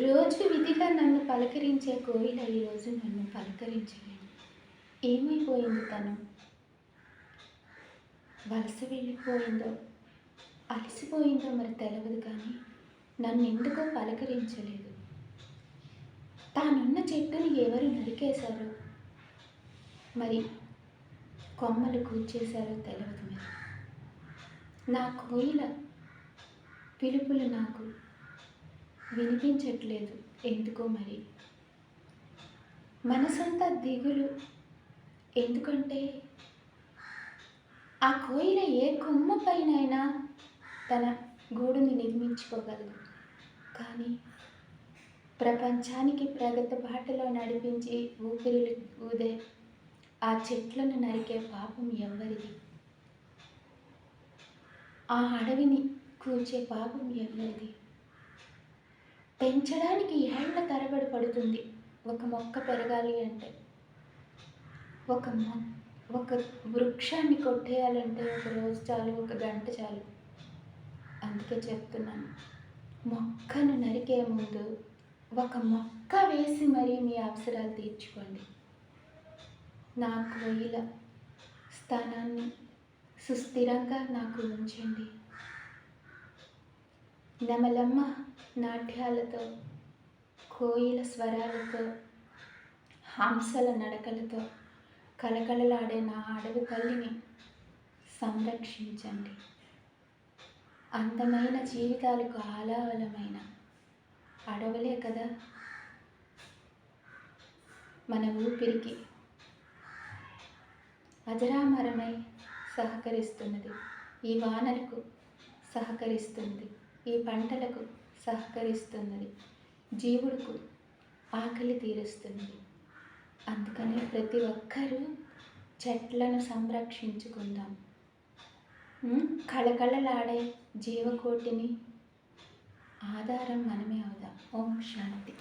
రోజు విధిగా నన్ను పలకరించే కోయిల ఈరోజు నన్ను పలకరించలేదు. ఏమైపోయింది తను? వలస వెళ్ళిపోయిందో అలసిపోయిందో మరి తెలియదు కానీ నన్ను ఎందుకో పలకరించలేదు. తానున్న చెట్టుని ఎవరు నరికేశారో మరి కొమ్మలు కూర్చేశారో తెలియదు మరి. నా కోయిల పిలుపులు నాకు వినిపించట్లేదు. ఎందుకో మరి? మనసంతా దిగులు. ఎందుకంటే ఆ కోయిల ఏ కొమ్మ పైనైనా తన గూడుని నిర్మించుకోగలదు. కానీ ప్రపంచానికి ప్రగతి బాటలో నడిపించి ఊపిరులు ఊదే ఆ చెట్లను నరికే పాపం ఎవరిది ఆ అడవిని కూర్చే పాపం ఎవరిది పెంచడానికి ఏళ్ళ తరబడి పడుతుంది. ఒక మొక్క పెరగాలి అంటే ఒక మొ ఒక వృక్షాన్ని కొట్టేయాలంటే ఒక రోజు చాలు ఒక గంట చాలు. అందుకే చెప్తున్నాను మొక్కను నరికే ముందు ఒక మొక్క వేసి మరీ మీ అవసరాలు తీర్చుకోండి. నాకు ఇలా స్థానాన్ని సుస్థిరంగా నాకు ఉంచండి. నెమలమ్మ. నాట్యాలతో కోయిల స్వరాలతో హంసల నడకలతో కలకలలాడే నా అడవి తల్లిని సంరక్షించండి. అందమైన జీవితాలకు ఆలావలమైన అడవులే కదా. మన ఊపిరికి అజరామరమై సహకరిస్తున్నది. ఈ వానలకు సహకరిస్తుంది. ఈ పంటలకు సహకరిస్తున్నది. జీవుడుకు ఆకలి తీరుస్తున్నది. అందుకనే ప్రతి ఒక్కరూ చెట్లను సంరక్షించుకుందాం. కళకళలాడే జీవకోటిని ఆధారం మనమే అవుదాం. ఓం శాంతి.